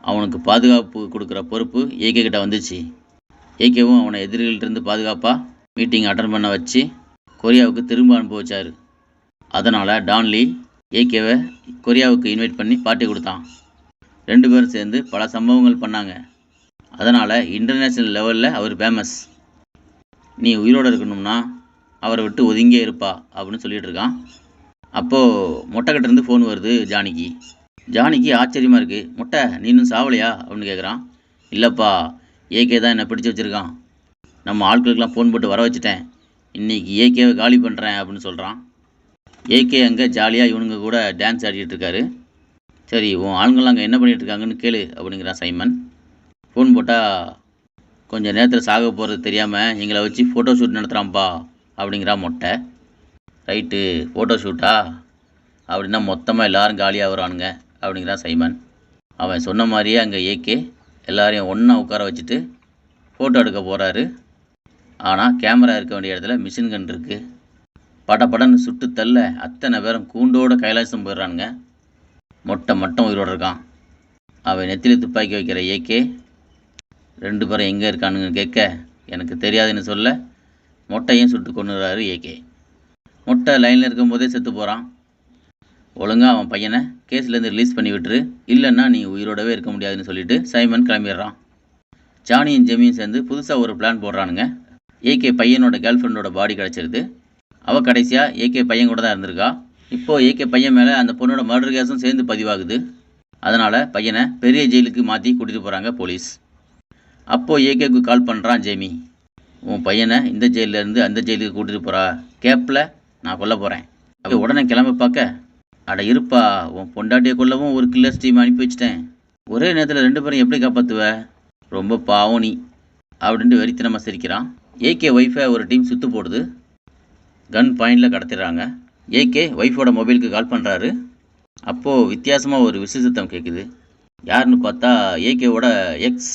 அவனுக்கு பாதுகாப்பு கொடுக்குற பொறுப்பு ஏகே கிட்ட வந்துச்சு. ஏகேவும் அவனை எதிரிகளிலிருந்து பாதுகாப்பாக மீட்டிங் அட்டன் பண்ண வச்சு கொரியாவுக்கு திரும்ப அனுபவிச்சார் அதனால் டான்லி ஏகேவை கொரியாவுக்கு இன்வைட் பண்ணி பார்ட்டி கொடுத்தான். ரெண்டு பேரும் சேர்ந்து பல சம்பவங்கள் பண்ணாங்க. அதனால் இன்டர்நேஷ்னல் லெவலில் அவர் ஃபேமஸ் நீ உயிரோடு இருக்கணும்னா அவரை விட்டு ஒதுங்கியே இருப்பா அப்படின்னு சொல்லிகிட்டு இருக்கான். அப்போது மொட்டைக்கிட்டேருந்து ஃபோன் வருது ஜானிக்கு ஜானிக்கு ஆச்சரியமாக இருக்குது மொட்டை நீ இன்னும் சாவலையா? அப்படின்னு கேட்குறான் இல்லைப்பா ஏகே தான் என்னை பிடிச்சி வச்சுருக்கான். நம்ம ஆட்களுக்கெல்லாம் ஃபோன் போட்டு வர வச்சுட்டேன். இன்றைக்கி ஏகேவை காலி பண்ணுறேன் அப்படின்னு சொல்கிறான் ஏகே அங்கே ஜாலியாக இவனுங்க கூட டான்ஸ் ஆடிட்டு இருக்காரு. சரி உன் ஆளுங்கள்லாம் அங்கே என்ன பண்ணிகிட்டு இருக்காங்கன்னு கேளு அப்படிங்கிறான் சைமன். ஃபோன் போட்டால் கொஞ்சம் நேரத்தில் சாக போகிறது தெரியாமல் எங்களை வச்சு ஃபோட்டோ ஷூட் நடத்துகிறான்ப்பா அப்படிங்கிறா மொட்டை. ரைட்டு ஃபோட்டோ ஷூட்டா அப்படின்னா மொத்தமாக எல்லோரும் காலியாக வரானுங்க அப்படிங்கிறான் சைமன். அவன் சொன்ன மாதிரியே அங்கே ஏகே எல்லாரையும் ஒன்றா உட்கார வச்சுட்டு ஃபோட்டோ எடுக்க போகிறாரு ஆனால் கேமரா இருக்க வேண்டிய இடத்துல மிஷின் கன் இருக்குது பட படன்னு சுட்டு தள்ள அத்தனை பேரும் கூண்டோட கைலாசம் போயிடுறானுங்க. மொட்டை மட்டும் உயிரோடு இருக்கான். அவன் நெத்திலி துப்பாக்கி வைக்கிற ஏகே ரெண்டு பேரும் எங்கே இருக்கானுங்கன்னு கேட்க? எனக்கு தெரியாதுன்னு சொல்ல மொட்டையும் சுட்டு கொண்டுறாரு ஏகே. மொட்டை லைனில் இருக்கும்போதே செத்து போகிறான் ஒழுங்காக அவன் பையனை கேஸ்லேருந்து ரிலீஸ் பண்ணி விட்டுரு. இல்லைன்னா நீ உயிரோடவே இருக்க முடியாதுன்னு சொல்லிட்டு சைமன் கிளம்பிடுறான். ஜானியும் ஜெமியும் சேர்ந்து புதுசாக ஒரு பிளான் போடுறானுங்க. ஏகே பையனோட கேர்ள் ஃப்ரெண்டோட பாடி கிடச்சிருது. அவள் கடைசியாக ஏகே பையன் கூட தான் இருந்திருக்கா. இப்போது ஏகே பையன் மேலே அந்த பொண்ணோட மர்டர் கேஸும் சேர்ந்து பதிவாகுது. அதனால் பையனை பெரிய ஜெயிலுக்கு மாற்றி கூட்டிகிட்டு போகிறாங்க போலீஸ் அப்போது ஏகேக்கு கால் பண்ணுறான் ஜேமி. உன் பையனை இந்த ஜெயில்ல இருந்து அந்த ஜெயிலுக்கு கூட்டிகிட்டு போகிறா கேப்பில் நான் கொல்ல போகிறேன் அப்போ உடனே கிளம்ப பார்க்க அட இருப்பா உன் பொண்டாட்டியை கொல்லவும் ஒரு கில்லர்ஸ் டீம் அனுப்பி வச்சிட்டேன். ஒரே நேரத்தில் ரெண்டு பேரும் எப்படி காப்பாற்றுவ ரொம்ப பாவம் நீ அப்படின்ட்டு வெறித்தனமாக சிரிக்கிறான். ஏகே ஒய்ஃபை ஒரு டீம் சுற்று போடுது. கன் பாயிண்டில் கடத்திடுறாங்க. ஏகே ஒய்ஃபோட மொபைலுக்கு கால் பண்ணுறாரு அப்போது வித்தியாசமாக ஒரு விசேஷத்தம் கேட்குது யாருன்னு பார்த்தா ஏகேவோட எக்ஸ்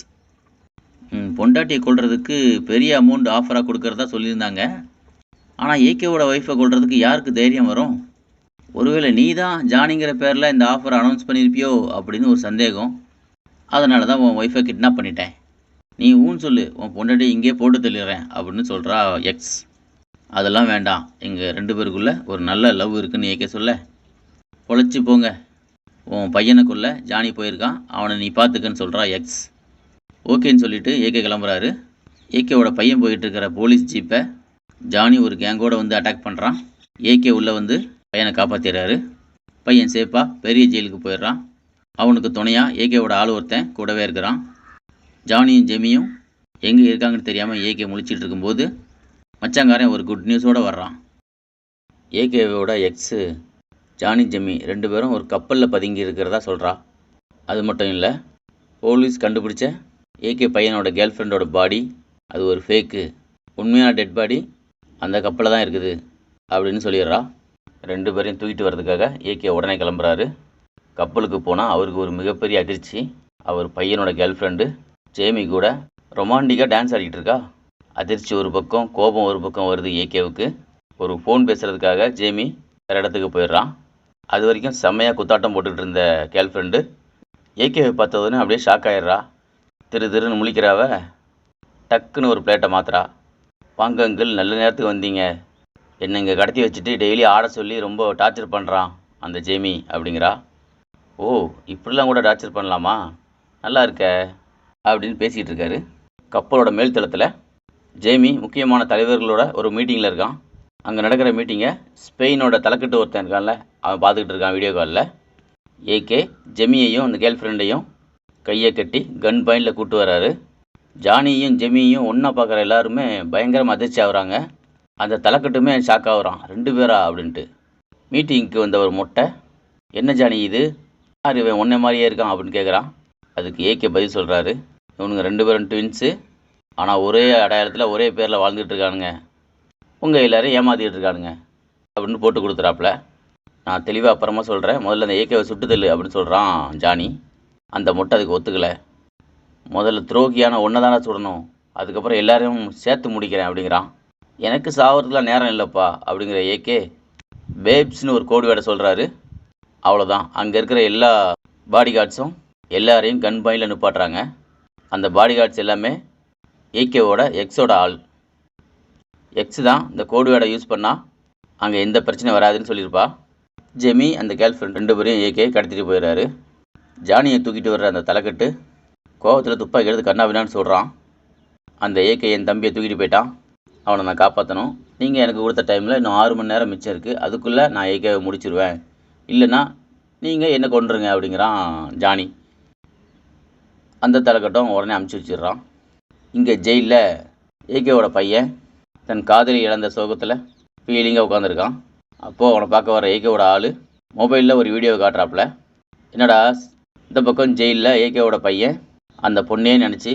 பொண்டாட்டியை கொள்றதுக்கு பெரிய அமௌண்ட் ஆஃபராக கொடுக்கறதா சொல்லியிருந்தாங்க. ஆனால் ஏகேவோட ஒய்ஃபை கொள்றதுக்கு யாருக்கு தைரியம் வரும்? ஒருவேளை நீ தான் ஜானிங்கிற பேரில் இந்த ஆஃபரை அனௌன்ஸ் பண்ணியிருப்பியோ அப்படின்னு ஒரு சந்தேகம். அதனால தான் உன் ஒய்ஃபை கிட்னாப் பண்ணிட்டேன். நீ ஊன் சொல்லு உன் பொண்டாட்டி இங்கே போட்டு தள்ளிடுறேன் அப்படின்னு சொல்கிறா எக்ஸ் அதெல்லாம் வேண்டாம் எங்கள் ரெண்டு பேருக்குள்ளே ஒரு நல்ல லவ் இருக்குன்னு ஏகே சொல்ல. பொழைச்சி போங்க. உன் பையனுக்குள்ளே ஜானி போயிருக்கான் அவனை நீ பார்த்துக்கன்னு சொல்கிறா எக்ஸ் ஓகேன்னு சொல்லிட்டு ஏகே கிளம்புறாரு. ஏகேவோட பையன் போயிட்டு இருக்கிற போலீஸ் ஜீப்பை ஜானி ஒரு கேங்கோட வந்து அட்டாக் பண்ணுறான் ஏகே உள்ளே வந்து பையனை காப்பாற்றிடுறாரு பையன் சேஃபாக பெரிய ஜெயிலுக்கு போயிடுறான். அவனுக்கு துணையாக ஏகேவோட ஆள் ஒருத்தன் கூடவே இருக்கிறான். ஜானியும் ஜெமியும் எங்கே இருக்காங்கன்னு தெரியாமல் ஏகே முழிச்சிட்டு இருக்கும்போது மச்சாங்காரன் ஒரு குட் நியூஸோடு வர்றான். ஏகேவோட எக்ஸு ஜானி ஜெமி ரெண்டு பேரும் ஒரு கப்பலில் பதுங்கி இருக்கிறதா சொல்கிறா அது மட்டும் இல்லை போலீஸ் கண்டுபிடிச்ச ஏகே பையனோட கேர்ள் ஃப்ரெண்டோட பாடி அது ஒரு ஃபேக்கு உண்மையான டெட் பாடி அந்த கப்பலில் தான் இருக்குது அப்படின்னு சொல்லிடுறா. ரெண்டு பேரையும் தூக்கிட்டு வர்றதுக்காக ஏகே உடனே கிளம்புறாரு. கப்பலுக்கு போனால் அவருக்கு ஒரு மிகப்பெரிய அதிர்ச்சி. அவர் பையனோட கேர்ள் ஃப்ரெண்டு ஜேமி கூட ரொமான்டிக்காக டான்ஸ் ஆடிக்கிட்டு இருக்கா. அதிர்ச்சி ஒரு பக்கம் கோபம் ஒரு பக்கம் வருது ஏகேவுக்கு ஒரு ஃபோன் பேசுகிறதுக்காக ஜேமி வேறு இடத்துக்கு போயிடுறான் அது வரைக்கும் செம்மையாக குத்தாட்டம் போட்டுக்கிட்டு இருந்த கேர்ள் ஃப்ரெண்டு ஏகேவை பார்த்ததுன்னு அப்படியே ஷாக் ஆயிடுறா. திரு திருன்னு முழிக்கிறாவ? டக்குன்னு ஒரு பிளேட்டை மாத்திரா வாங்க அங்கிள் நல்ல நேரத்துக்கு வந்தீங்க. என்னை இங்கே கடத்தி வச்சுட்டு டெய்லி ஆட சொல்லி ரொம்ப டார்ச்சர் பண்ணுறான் அந்த ஜேமி அப்படிங்கிறா. ஓ இப்படிலாம் கூட டார்ச்சர் பண்ணலாமா? நல்லா இருக்க அப்படின்னு பேசிகிட்டு இருக்காரு. கப்பலோட மேல்தளத்தில் ஜேமி முக்கியமான தலைவர்களோட ஒரு மீட்டிங்கில் இருக்கான். அங்கே நடக்கிற மீட்டிங்கை ஸ்பெயினோட தலைக்கட்டு ஒருத்தன் இருக்கான்ல அவன் பார்த்துக்கிட்டு இருக்கான் வீடியோ காலில் ஏகே ஜெமியையும் அந்த கேர்ள் ஃப்ரெண்டையும் கையை கட்டி கன் பாயிண்டில் கூட்டு வராரு. ஜானியும் ஜெமியும் ஒன்றா பார்க்குற எல்லாருமே பயங்கரமாக அதிர்ச்சி ஆகுறாங்க. அந்த தலைக்கட்டுமே ஷாக் ஆகுறான். ரெண்டு பேரா அப்படின்ட்டு. மீட்டிங்க்கு வந்த ஒரு மொட்டை. என்ன ஜானி இது? யார் இவன்? ஒன்றே மாதிரியே இருக்கான் அப்படின்னு கேட்குறான் அதுக்கு ஏகே பதில் சொல்கிறாரு இவனுங்க ரெண்டு பேரும் ட்வின்ஸு ஆனால் ஒரே அடையாளத்தில் ஒரே பேரில் வாழ்ந்துட்டு இருக்கானுங்க. உங்கள் எல்லோரும் ஏமாற்றிக்கிட்டு இருக்கானுங்க அப்படின்னு போட்டு கொடுத்துறாப்புல. நான் தெளிவாக அப்புறமா சொல்கிறேன் முதல்ல அந்த ஏகேவை சுட்டுதல் அப்படின்னு சொல்கிறான் ஜானி. அந்த மொட்டை அதுக்கு ஒத்துக்கலை. முதல்ல துரோகியான ஒன்றை தானே சுடணும். அதுக்கப்புறம் எல்லாரையும் சேர்த்து முடிக்கிறேன் அப்படிங்கிறான். எனக்கு சாவறதுக்குலாம் நேரம் இல்லைப்பா அப்படிங்கிற ஏகே பேப்ஸ்னு ஒரு கோடு வேட சொல்கிறாரு அவ்வளோதான் அங்கே இருக்கிற எல்லா பாடி கார்ட்ஸும் எல்லாரையும் கன் பாயில் நிப்பாட்டுறாங்க. அந்த பாடி கார்ட்ஸ் எல்லாமே ஏகேவோட எக்ஸோட ஆள். எக்ஸ் தான் இந்த கோடு வேடை யூஸ் பண்ணால் அங்கே எந்த பிரச்சனை வராதுன்னு சொல்லியிருப்பா. ஜெமி அந்த கேர்ள் ஃப்ரெண்ட் ரெண்டு பேரையும் ஏகே கடத்திட்டு போயிடுறாரு. ஜானியை தூக்கிட்டு வர்ற அந்த தலைக்கட்டு கோவத்தில் துப்பாக்கி எடுத்து கண்ணாவினான்னு சொல்கிறான் அந்த ஏகே என் தம்பியை தூக்கிட்டு போயிட்டான். அவனை நான் காப்பாற்றணும் நீங்கள் எனக்கு கொடுத்த டைமில் இன்னும் ஆறு மணி நேரம் மிச்சம் இருக்குது அதுக்குள்ளே நான் ஏகேவை முடிச்சிருவேன். இல்லைன்னா நீங்கள் என்ன கொண்டுருங்க அப்படிங்கிறான் ஜானி. அந்த தலைக்கட்டும் உடனே அமுச்சு வச்சிடுறான். இங்கே ஜெயிலில் ஏகேவோட பையன் தன் காதலி இழந்த சோகத்தில் ஃபீலிங்காக உட்காந்துருக்கான் அப்போது அவனை பார்க்க வர ஏகேவோட ஆள் மொபைலில் ஒரு வீடியோ காட்டுறாப்புல. என்னடா இந்த பக்கம் ஜெயிலில் ஏகேவோட பையன் அந்த பொண்ணே நினச்சி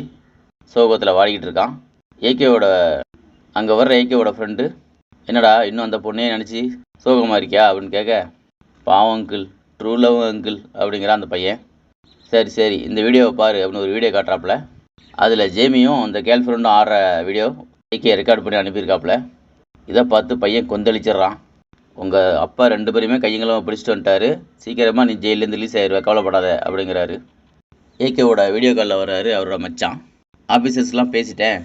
சோகத்தில் வாடிக்கிட்டு இருக்கான். ஏகேவோட அங்கே வர்ற ஏகேவோட ஃப்ரெண்டு என்னடா இன்னும் அந்த பொண்ணே நினச்சி சோகமாக இருக்கியா? அப்படின்னு கேட்க பாவம் அங்கிள் ட்ரூ லவ் அங்கிள் அப்படிங்கிறான் அந்த பையன். சரி சரி. இந்த வீடியோவை பாரு அப்படின்னு ஒரு வீடியோ காட்டுறாப்புல. அதில் ஜேமியும் அந்த கேர்ள் ஃப்ரெண்டும் ஆடுற வீடியோ ஏகே ரெக்கார்ட் பண்ணி அனுப்பியிருக்காப்புல. இதை பார்த்து பையன் கொந்தளிச்சிட்றான். உங்கள் அப்பா ரெண்டு பேருமே கையங்களும் பிடிச்சிட்டு வந்துட்டாரு. சீக்கிரமாக நீ ஜெயிலேருந்து ரிலீஸ் ஆயிடுவ கவலைப்படாத அப்படிங்கிறாரு. ஏகேவோட வீடியோ காலில் வர்றாரு அவரோட மச்சான். ஆஃபீஸர்ஸ்லாம் பேசிட்டேன்.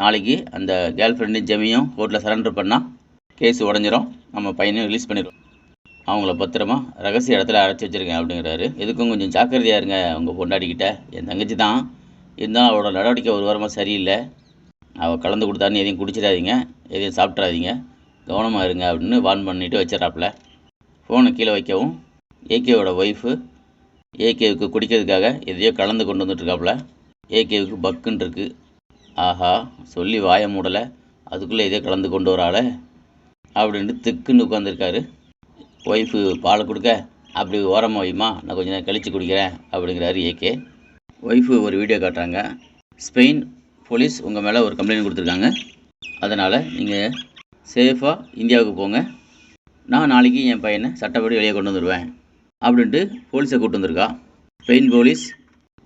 நாளைக்கு அந்த கேர்ள் ஃப்ரெண்டு ஜெமியும் கோர்ட்டில் சரண்டர் பண்ணால் கேஸ் உடஞ்சிரும். நம்ம பையனையும் ரிலீஸ் பண்ணிடுவோம் அவங்கள பத்திரமா ரகசிய இடத்துல அடைச்சி வச்சிருக்கேன் அப்படிங்கிறாரு. எதுக்கும் கொஞ்சம் ஜாக்கிரதையாக இருங்க உங்கள் கொண்டாடிக்கிட்ட என் தங்கச்சி தான். இருந்தாலும் அவளோட நடவடிக்கை ஒரு வாரமாக சரியில்லை. அவள் கலந்து கொடுத்தாருன்னு எதையும் குடிச்சிடாதீங்க எதையும் சாப்பிட்றாதீங்க கவனமாக இருங்க அப்படின்னு வார்ன் பண்ணிவிட்டு வச்சிடறாப்புல. ஃபோனை கீழே வைக்கவும். ஏகேவோட ஒய்ஃபு ஏகேவுக்கு குடிக்கிறதுக்காக எதையோ கலந்து கொண்டு வந்துட்டுருக்காப்புல ஏகேவுக்கு பக்குன்னு இருக்கு. ஆஹா சொல்லி வாய மூடலை. அதுக்குள்ளே எதையோ கலந்து கொண்டு வராளே. அப்படின்ட்டு திக்குன்னு உட்காந்துருக்காரு ஒய்ஃபு பால் கொடுக்க. அப்படி ஓரமாக வைமா நான் கொஞ்ச நேரம் கழித்து குடிக்கிறேன் அப்படிங்கிறாரு ஏகே ஒய்ஃபு ஒரு வீடியோ காட்டுறாங்க. ஸ்பெயின் போலீஸ் உங்கள் மேலே ஒரு கம்ப்ளைண்ட் கொடுத்துருக்காங்க. அதனால் நீங்கள் சேஃபாக இந்தியாவுக்கு போங்க. நான் நாளைக்கு என் பையனை சட்டப்படி வெளியே கொண்டு வந்துடுவேன் அப்படின்ட்டு போலீஸை கூட்டு வந்திருக்கா. ஸ்பெயின் போலீஸ்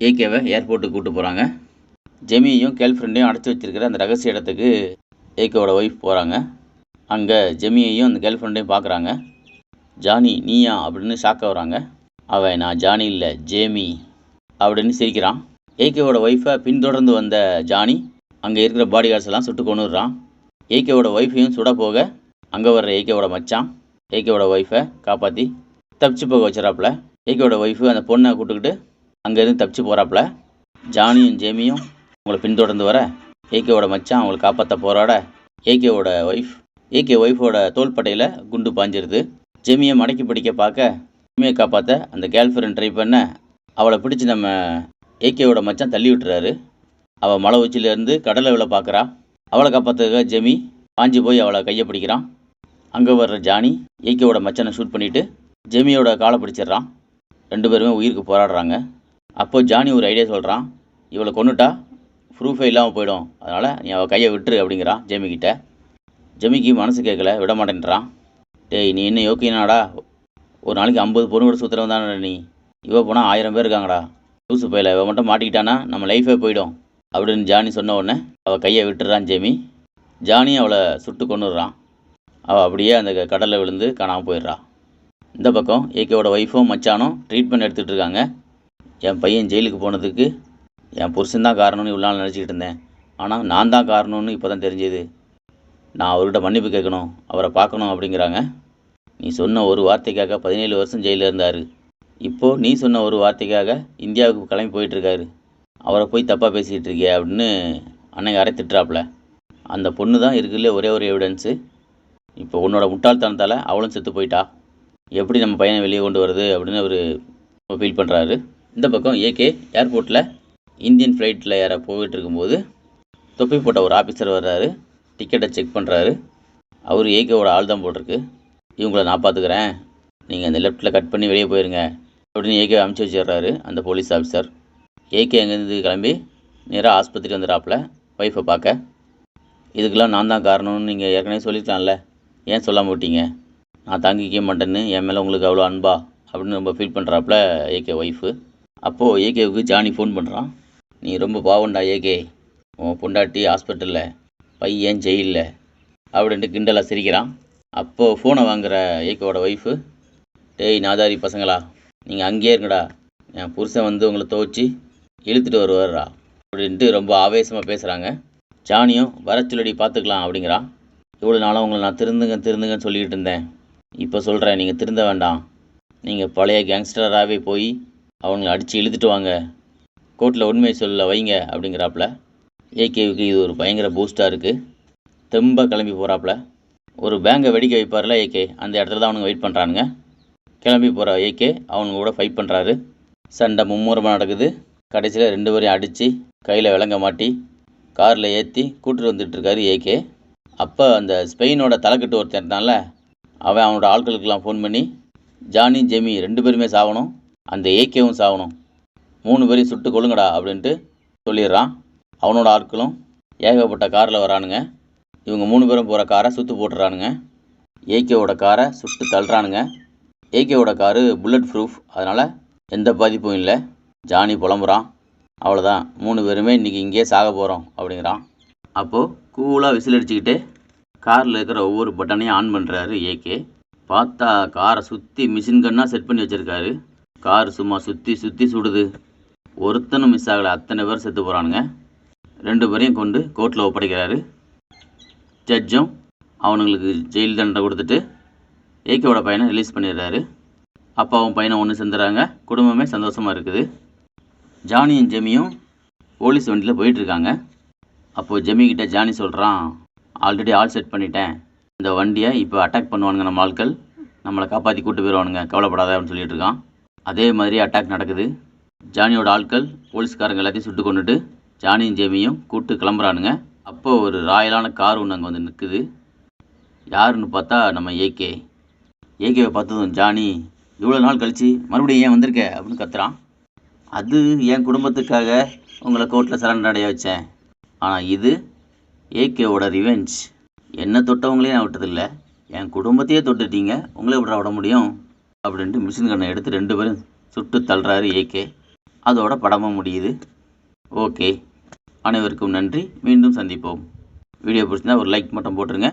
ஏகேவை ஏர்போர்ட்டுக்கு கூப்பிட்டு போகிறாங்க ஜெமியையும் கேர்ள் ஃப்ரெண்டையும் அடைச்சி வச்சிருக்கிற அந்த ரகசிய இடத்துக்கு ஏகேவோட ஒய்ஃப் போகிறாங்க அங்கே ஜெமியையும் அந்த கேர்ள் ஃப்ரெண்டையும் பார்க்குறாங்க ஜானி நீயா? அப்படின்னு ஷாக்காக வராங்க. அவன் நான் ஜானி இல்லை ஜேமி அப்படின்னு சிரிக்கிறான். ஏகேவோட ஒய்ஃபை பின்தொடர்ந்து வந்த ஜானி அங்கே இருக்கிற பாடி கார்ட்ஸ் எல்லாம் சுட்டு கொண்டுடுறான் ஏகேவோட ஒய்ஃபையும் சுட போக அங்கே வர்ற ஏகேவோட மச்சான் ஏகேவோட ஒய்ஃபை காப்பாற்றி தப்பிச்சு போக வச்சுறாப்புல. ஏகேவோட ஒய்ஃபு அந்த பொண்ணை கூப்பிட்டுக்கிட்டு அங்கேருந்து தப்பிச்சு போகிறாப்புல ஜானியும் ஜேமியும் அவங்கள பின்தொடர்ந்து வர ஏகேவோட மச்சான் அவங்களை காப்பாற்ற போராட ஏகேவோட ஒய்ஃப் ஏகே ஒய்ஃபோட தோள்பட்டையில் குண்டு பாஞ்சிருது. ஜெமியை மடக்கி பிடிக்க பார்க்க ஜெமியை காப்பாற்ற அந்த கேர்ள் ஃப்ரெண்ட் ட்ரை பண்ண அவளை பிடிச்சி நம்ம ஏகேவோட மச்சான் தள்ளி விட்டுறாரு. அவள் மலை உச்சியிலேருந்து கடலை விழ பார்க்குறா. அவளை காப்பாற்றுக்க ஜெமி பாஞ்சு போய் அவளை கையை பிடிக்கிறான். அங்கே வர்ற ஜானி ஏகேவோட மச்சானை ஷூட் பண்ணிவிட்டு ஜெமியோட காலை பிடிச்சிடுறான். ரெண்டு பேருமே உயிருக்கு போராடுறாங்க. அப்போது ஜானி ஒரு ஐடியா சொல்கிறான் இவளை கொன்னுட்டா ப்ரூஃபே இல்லாமல் போயிடும். அதனால் நீ அவள் கையை விட்டுரு அப்படிங்கிறான் ஜெமிக்கிட்ட ஜெமிக்கு மனசு கேட்கல விட மாட்டேன்றான். டேய் நீ என்ன யோக்கியனாடா? ஒரு நாளைக்கு ஐம்பது பொண்ணு கூட சுற்றுறவன் தானே நீ? இவ போனால் ஆயிரம் பேர் இருக்காங்கடா. லூசு போயில இவ மட்டும் மாட்டிக்கிட்டானா? நம்ம லைஃபே போயிடும். அப்படின்னு ஜானி சொன்ன உடனே அவள் கையை விட்டுறான் ஜெமி. ஜானி அவளை சுட்டு கொண்டுடுறான் அவள் அப்படியே அந்த கடலில் விழுந்து காணாமல் போயிடுறா. இந்த பக்கம் ஏகேவோட ஒய்ஃபும் மச்சானும் ட்ரீட்மெண்ட் எடுத்துகிட்டு இருக்காங்க. என் பையன் ஜெயிலுக்கு போனதுக்கு என் புருஷன் தான் காரணம்னு இவ்வளோ நாள் நினச்சிக்கிட்டு இருந்தேன். ஆனால் நான் தான் காரணம்னு இப்போ தான் தெரிஞ்சது. நான் அவர்கிட்ட மன்னிப்பு கேட்கணும் அவரை பார்க்கணும் அப்படிங்கிறாங்க. நீ சொன்ன ஒரு வார்த்தைக்காக பதினேழு வருஷம் ஜெயிலில் இருந்தார். இப்போது நீ சொன்ன ஒரு வார்த்தைக்காக இந்தியாவுக்கு கிளம்பி போயிட்டுருக்காரு அவரை போய் தப்பாக பேசிகிட்டு இருக்கே அப்படின்னு அன்னைக்கு அரை திட்டுறாப்புல. அந்த பொண்ணு தான் இருக்குல்ல ஒரே ஒரு எவிடன்ஸு இப்போ உன்னோட முட்டாள்தனத்தால் அவளும் செத்து போயிட்டா. எப்படி நம்ம பையனை வெளியே கொண்டு வருது அப்படின்னு அவர் ஃபீல் பண்ணுறாரு இந்த பக்கம் ஏகே ஏர்போர்ட்டில் இந்தியன் ஃப்ளைட்டில் யாரை போயிட்டு இருக்கும்போது தொப்பி போட்ட ஒரு ஆஃபீஸர் வர்றாரு. டிக்கெட்டை செக் பண்ணுறாரு அவர் ஏகேவோட ஆள் தான் போட்டிருக்கு. இவங்கள நான் பார்த்துக்கிறேன். நீங்கள் அந்த லெஃப்ட்டில் கட் பண்ணி வெளியே போயிருங்க. அப்படின்னு ஏகே அமுச்சு வச்சிடுறாரு அந்த போலீஸ் ஆஃபீஸர் ஏகே அங்கேருந்து கிளம்பி நேராக ஆஸ்பத்திரி வந்துடுறாப்புல ஒய்ஃபை பார்க்க. இதுக்கெல்லாம் நான் தான் காரணம்னு நீங்கள் ஏற்கனவே சொல்லியிருக்கலாம்ல ஏன் சொல்லாமல் விட்டீங்க? நான் தாங்கிக்க மாட்டேன்னு என் மேலே உங்களுக்கு அவ்வளோ அன்பா அப்படின்னு ரொம்ப ஃபீல் பண்ணுறாப்புல ஏகே ஒய்ஃபு அப்போது ஏகேவுக்கு ஜானி ஃபோன் பண்ணுறான் நீ ரொம்ப பாவண்டா ஏகே உன் பொண்டாட்டி ஹாஸ்பிட்டலில் பையன் ஜெயிலில் அப்படின்ட்டு கிண்டலாக சிரிக்கிறான். அப்போது ஃபோனை வாங்குற ஏகோட ஒய்ஃபு டேய் நாதாரி பசங்களா நீங்கள் அங்கேயே இருங்கடா. என் புருஷன் வந்து உங்களை துவச்சி இழுத்துட்டு வருவாரா? அப்படின்ட்டு ரொம்ப ஆவேசமாக பேசுகிறாங்க ஜானியும் வர சொல்லடி பார்த்துக்கலாம் அப்படிங்கிறான் இவ்வளோ நாளாக உங்களை நான் திருந்துங்க திருந்துங்கன்னு சொல்லிக்கிட்டு இருந்தேன். இப்போ சொல்கிறேன் நீங்கள் திருந்த வேண்டாம். நீங்கள் பழைய கேங்ஸ்டராகவே போய் அவங்கள அடித்து இழுத்துட்டு வாங்க. கோர்ட்டில் உண்மையை சொல்ல வைங்க அப்படிங்கிறாப்புல ஏகேவுக்கு இது ஒரு பயங்கர பூஸ்டாக இருக்குது தெம்பாக கிளம்பி போகிறாப்புல ஒரு பேங்கை வெடிக்க வைப்பார்ல ஏகே அந்த இடத்துல தான் அவனுங்க வெயிட் பண்ணுறானுங்க கிளம்பி போகிற ஏகே அவனுங்க கூட ஃபைட் பண்ணுறாரு சண்டை மும்முரமாக நடக்குது. கடைசியில் ரெண்டு பேரையும் அடித்து கையில் விளங்க மாட்டி காரில் ஏற்றி கூட்டிட்டு வந்துட்டுருக்காரு ஏகே அப்போ அந்த ஸ்பெயினோட தலைக்கட்டு ஒருத்தன் இருந்தான்ல அவன் அவனோட ஆட்களுக்கெல்லாம் ஃபோன் பண்ணி ஜானி ஜெமி ரெண்டு பேருமே சாகணும் அந்த ஏகேவும் சாகணும். மூணு பேரையும் சுட்டு கொள்ளுங்கடா அப்படின்ட்டு சொல்லிடுறான். அவனோட ஆட்களும் ஏகப்பட்ட காரில் வரானுங்க. இவங்க மூணு பேரும் போகிற காரை சுற்று போட்டுறானுங்க. ஏகேவோட காரை சுட்டு தள்ளுறானுங்க. ஏகேவோட காரு புல்லட் ப்ரூஃப் அதனால் எந்த பாதிப்பும் இல்லை. ஜானி புலம்புறான். அவ்வளோதான் மூணு பேருமே இன்றைக்கி இங்கேயே சாக போகிறோம் அப்படிங்கிறான். அப்போது கூலாக விசில் அடிச்சுக்கிட்டு காரில் இருக்கிற ஒவ்வொரு பட்டனையும் ஆன் பண்ணுறாரு ஏகே பார்த்தா காரை சுற்றி மிஷின் கன்னாக செட் பண்ணி வச்சுருக்காரு. கார் சும்மா சுற்றி சுற்றி சுடுது. ஒருத்தனும் மிஸ் ஆகலை. அத்தனை பேர் செத்து போகிறானுங்க ரெண்டு பேரையும் கொண்டு கோர்ட்டில் ஒப்படைக்கிறாரு. ஜட்ஜும் அவனுங்களுக்கு ஜெயில் தண்டனை கொடுத்துட்டு ஏகேவோட பையனை ரிலீஸ் பண்ணிடுறாரு. அப்பாவும் பையனை ஒன்று சேர்ந்துறாங்க. குடும்பமே சந்தோஷமாக இருக்குது. ஜானியும் ஜெமியும் போலீஸ் வண்டியில் போயிட்டுருக்காங்க. அப்போது ஜெமிக்கிட்ட ஜானி சொல்கிறான் ஆல்ரெடி ஆல் செட் பண்ணிட்டேன். இந்த வண்டியை இப்போ அட்டாக் பண்ணுவானுங்க நம்ம ஆட்கள். நம்மளை காப்பாற்றி கூட்டு போயிடுவானுங்க. கவலைப்படாத அப்படின்னு சொல்லிட்டு இருக்கான். அதே மாதிரி அட்டாக் நடக்குது. ஜானியோட ஆட்கள் போலீஸ்காரங்க எல்லாத்தையும் சுட்டு கொண்டுட்டு ஜானியும் ஜெமியும் கூப்பிட்டு கிளம்புறானுங்க. அப்போது ஒரு ராயலான கார் ஒன்று அங்கே வந்து நிற்குது யாருன்னு பார்த்தா நம்ம ஏகே. ஏகேவை பார்த்ததும் ஜானி இவ்வளோ நாள் கழிச்சு மறுபடியும் ஏன் வந்திருக்க? அப்படின்னு கத்துறான். அது என் குடும்பத்துக்காக உங்களை கோர்ட்டில் சரண்டர் அடைய வச்சேன். ஆனால் இது ஏகேவோட ரிவெஞ்ச் என்ன தொட்டவங்களையும் நான் விட்டதில்லை. என் குடும்பத்தையே தொட்டுட்டீங்க. உங்களை விட விட முடியும்? அப்படின்ட்டு மிஷின் கண்ணை எடுத்து ரெண்டு பேரும் சுட்டு தள்ளுறாரு ஏகே அதோட படமும் முடியுது. ஓகே அனைவருக்கும் நன்றி. மீண்டும் சந்திப்போம். வீடியோ பிடிச்சிருந்தா ஒரு லைக் மட்டும் போட்டுருங்க.